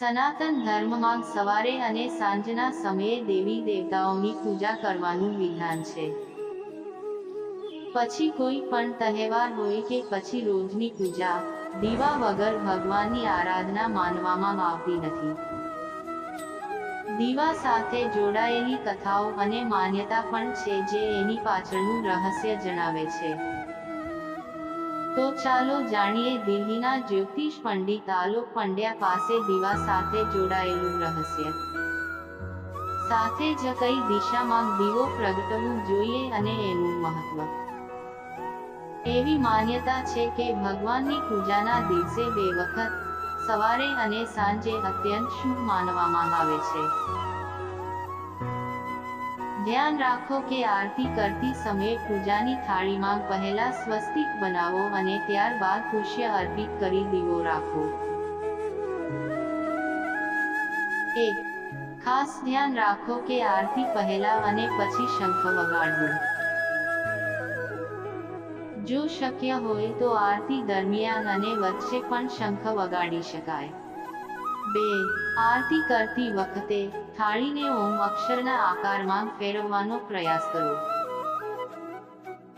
સનાતન ધર્મમાં સવારે અને સાંજના સમયે દેવી દેવતાઓની પૂજા કરવાનું વિધાન છે. પછી કોઈ પણ તહેવાર હોય કે પછી રોજની પૂજા, દીવા વગર ભગવાનની આરાધના માનવામાં આવતી નથી. દીવા સાથે જોડાયેલી કથાઓ અને માન્યતા પણ છે જે એની પાછળનું રહસ્ય જણાવે છે. તો ચાલો જાણીએ દિલ્હીના જ્યોતિષ પંડિત આલોક પંડ્યા પાસે દીવા સાથે જોડાયેલું રહસ્ય. સાથે જ કઈ દિશામાં દીવો પ્રગટવું જોઈએ અને એનું મહત્વ. એવી માન્યતા છે કે ભગવાનની પૂજાના દિવસે બે વખત, સવારે અને સાંજે અત્યંત શુભ માનવામાં આવે છે. ધ્યાન રાખો કે આરતી કરતી સમયે પૂજાની થાળીમાં પહેલા સ્વસ્તિક બનાવો અને ત્યારબાદ પુષ્ય અર્પિત કરી દીવો રાખો. એક, ખાસ ધ્યાન રાખો કે આરતી પહેલા અને પછી શંખ વગાડવું. જો શક્ય હોય તો આરતી દરમિયાન અને વચ્ચે પણ શંખ વગાડી શકાય. બે, આરતી કરતી વખતે થાળીને ઓમ અક્ષરના આકારમાં ફેરવવાનો પ્રયાસ કરો.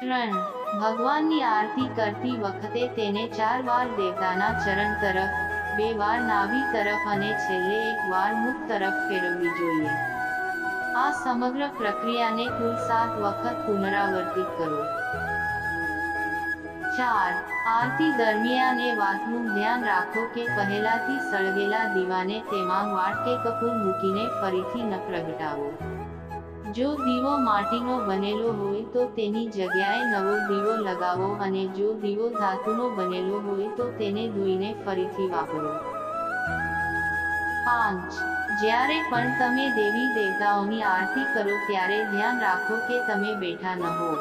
ત્રણ, ભગવાનની આરતી કરતી વખતે તેને ચાર વાર દેવતાના ચરણ તરફ, બે વાર નાભી તરફ અને છેલ્લે એક વાર મુખ તરફ ફેરવવી જોઈએ. આ સમગ્ર પ્રક્રિયાને કુલ સાત વખત પુનરાવર્તિત કરો. ચાર, આરતી દરમિયાન એ વાતનું ધ્યાન રાખો કે પહેલાથી સળગેલા દીવાને તેમાં વાટ કે કપૂર મૂકીને ફરીથી ન પ્રગટાવો. જો દીવો માટીનો બનેલો હોય તો તેની જગ્યાએ નવો દીવો લગાવો અને જો દીવો ધાતુનો બનેલો હોય તો તેને ધોઈને ફરીથી વાપરો. પાંચ, જ્યારે પણ તમે દેવી દેવતાઓની આરતી કરો ત્યારે ધ્યાન રાખો કે તમે બેઠા ન હો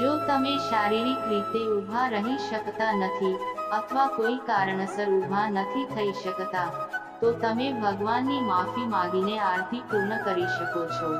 જો તમે શારીરિક રીતે ઊભા રહી શકતા નથી અથવા કોઈ કારણસર ઊભા નથી થઈ શકતા, તો તમે ભગવાનની માફી માગીને આરતી પૂર્ણ કરી શકો છો.